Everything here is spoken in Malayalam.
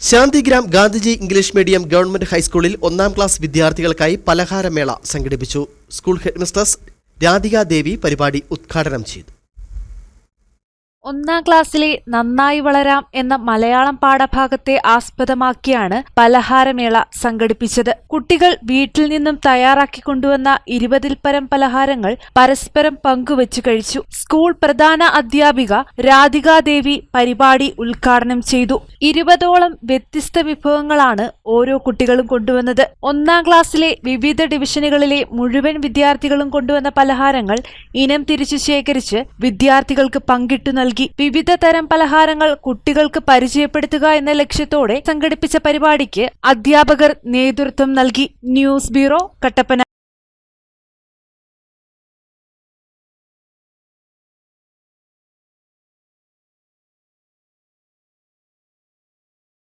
Shantigram Gandhiji English medium government ഹൈസ്കൂളിൽ ഒന്നാം ക്ലാസ് വിദ്യാർത്ഥികൾക്കായി പലഹാരമേള സംഘടിപ്പിച്ചു. സ്കൂൾ ഹെഡ്മിസ്ട്രസ് രാധിക ദേവി പരിപാടി ഉദ്ഘാടനം ചെയ്തു. ഒന്നാം ക്ലാസ്സിലെ നന്നായി വളരാം എന്ന മലയാളം പാഠഭാഗത്തെ ആസ്പദമാക്കിയാണ് പലഹാരമേള സംഘടിപ്പിച്ചത്. കുട്ടികൾ വീട്ടിൽ നിന്നും തയ്യാറാക്കി കൊണ്ടുവന്ന ഇരുപതിൽ പരം പലഹാരങ്ങൾ പരസ്പരം പങ്കുവച്ചു കഴിച്ചു. സ്കൂൾ പ്രധാന അധ്യാപിക രാധികാദേവി പരിപാടി ഉദ്ഘാടനം ചെയ്തു. ഇരുപതോളം വ്യത്യസ്ത വിഭവങ്ങളാണ് ഓരോ കുട്ടികളും കൊണ്ടുവന്നത്. ഒന്നാം ക്ലാസ്സിലെ വിവിധ ഡിവിഷനുകളിലെ മുഴുവൻ വിദ്യാർത്ഥികളും കൊണ്ടുവന്ന പലഹാരങ്ങൾ ഇനം തിരിച്ചു ശേഖരിച്ച് വിദ്യാർത്ഥികൾക്ക് പങ്കിട്ടു നൽകി. വിവിധ തരം പലഹാരങ്ങൾ കുട്ടികൾക്ക് പരിചയപ്പെടുത്തുക എന്ന ലക്ഷ്യത്തോടെ സംഘടിപ്പിച്ച പരിപാടിക്ക് അധ്യാപകർ നേതൃത്വം നൽകി. News bureau Kattappana.